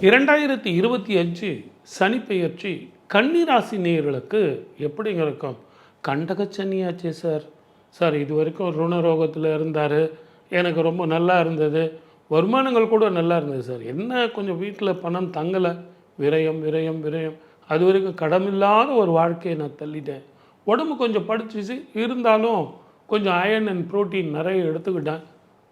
இரண்டாயிரத்தி இருபத்தி அஞ்சு சனிப்பெயர்ச்சி கன்னிராசி நேயர்களுக்கு எப்படிங்க இருக்கும்? கண்டகச்சனியாச்சே சார். சார் இது வரைக்கும் ருணரோகத்தில் இருந்தார். எனக்கு ரொம்ப நல்லா இருந்தது. வருமானங்கள் கூட நல்லா இருந்தது சார். என்ன கொஞ்சம் வீட்டில் பணம் தங்கலை? விரயம் விரயம் விரயம். அது வரைக்கும் கடமில்லாத ஒரு வாழ்க்கையை நான் தள்ளிட்டேன். உடம்பு கொஞ்சம் படிச்சிச்சு இருந்தாலும் கொஞ்சம் அயன் அண்ட் புரோட்டீன் நிறைய எடுத்துக்கிட்டேன்.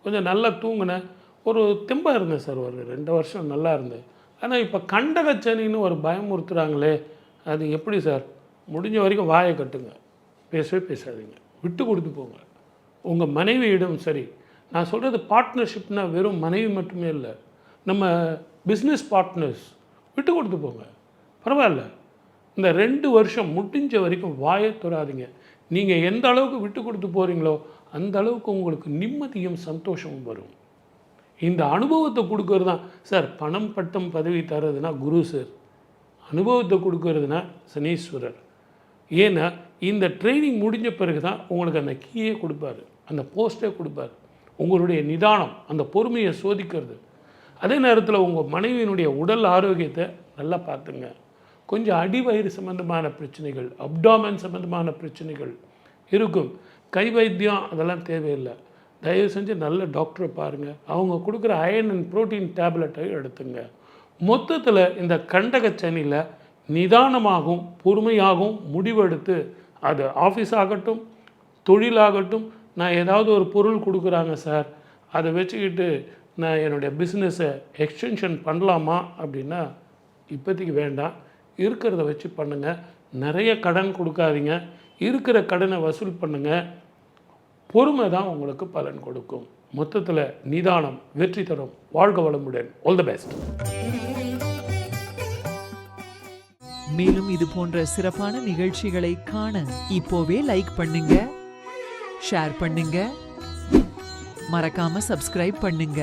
கொஞ்சம் நல்லா தூங்கினேன். ஒரு தெம்பாக இருந்தேன் சார் ஒரு ரெண்டு வருஷம் நல்லா இருந்தேன். ஆனால் இப்போ கண்டகச்சனின்னு ஒரு பயமுறுத்துகிறாங்களே அது எப்படி சார்? முடிஞ்ச வரைக்கும் வாயை கட்டுங்க. பேசவே பேசாதீங்க. விட்டு கொடுத்து போங்க. உங்கள் மனைவியிடம் சரி. நான் சொல்கிறது பார்ட்னர்ஷிப்னால் வெறும் மனைவி மட்டுமே இல்லை. நம்ம பிஸ்னஸ் பார்ட்னர்ஸ் விட்டு கொடுத்து போங்க. பரவாயில்ல. இந்த ரெண்டு வருஷம் முடிஞ்ச வரைக்கும் வாயை தொடாதீங்க. நீங்கள் எந்த அளவுக்கு விட்டு கொடுத்து போகிறீங்களோ அந்த அளவுக்கு உங்களுக்கு நிம்மதியும் சந்தோஷமும் வரும். இந்த அனுபவத்தை கொடுக்கறது தான் சார் பணம் பட்டம் பதவி தர்றதுனா குரு சார். அனுபவத்தை கொடுக்கறதுனா சனீஸ்வரர். ஏன்னா இந்த ட்ரைனிங் முடிஞ்ச பிறகு தான் உங்களுக்கு அந்த கீயே கொடுப்பாரு. அந்த போஸ்ட்டே கொடுப்பாரு. உங்களுடைய நிதானம் அந்த பொறுமையை சோதிக்கிறது. அதே நேரத்தில் உங்கள் மனைவியினுடைய உடல் ஆரோக்கியத்தை நல்லா பார்த்துங்க. கொஞ்சம் அடிவயிறு சம்பந்தமான பிரச்சனைகள் அப்டாமன் சம்பந்தமான பிரச்சனைகள் இருக்கும். கை வைத்தியம் அதெல்லாம் தேவையில்லை. தயவு செஞ்சு நல்ல டாக்டரை பாருங்கள் அவங்க கொடுக்குற அயன் அண்ட் ப்ரோட்டீன் டேப்லெட்டை எடுத்துங்க. மொத்தத்தில் இந்த கண்டகச்சனியில் நிதானமாகவும் பொறுமையாகவும் முடிவெடுத்து அது ஆஃபீஸ் ஆகட்டும் தொழிலாகட்டும் நான் ஏதாவது ஒரு பொருள் கொடுக்குறாங்க சார் அதை வச்சுக்கிட்டு நான் என்னுடைய பிஸ்னஸை எக்ஸ்டென்ஷன் பண்ணலாமா அப்படின்னா இப்போதைக்கு வேண்டாம். இருக்கிறத வச்சு பண்ணுங்கள் நிறைய கடன் கொடுக்காதீங்க. இருக்கிற கடனை வசூல் பண்ணுங்கள் பொறுமை தான் உங்களுக்கு பலன் கொடுக்கும். மொத்தத்தில் நிதானம் வெற்றி தரும். வாழ்க வளமுடன். ஆல் தி பெஸ்ட் மேலும் இது போன்ற சிறப்பான நிகழ்ச்சிகளை காண இப்போவே லைக் பண்ணுங்க. ஷேர் பண்ணுங்க. மறக்காம சப்ஸ்கிரைப் பண்ணுங்க.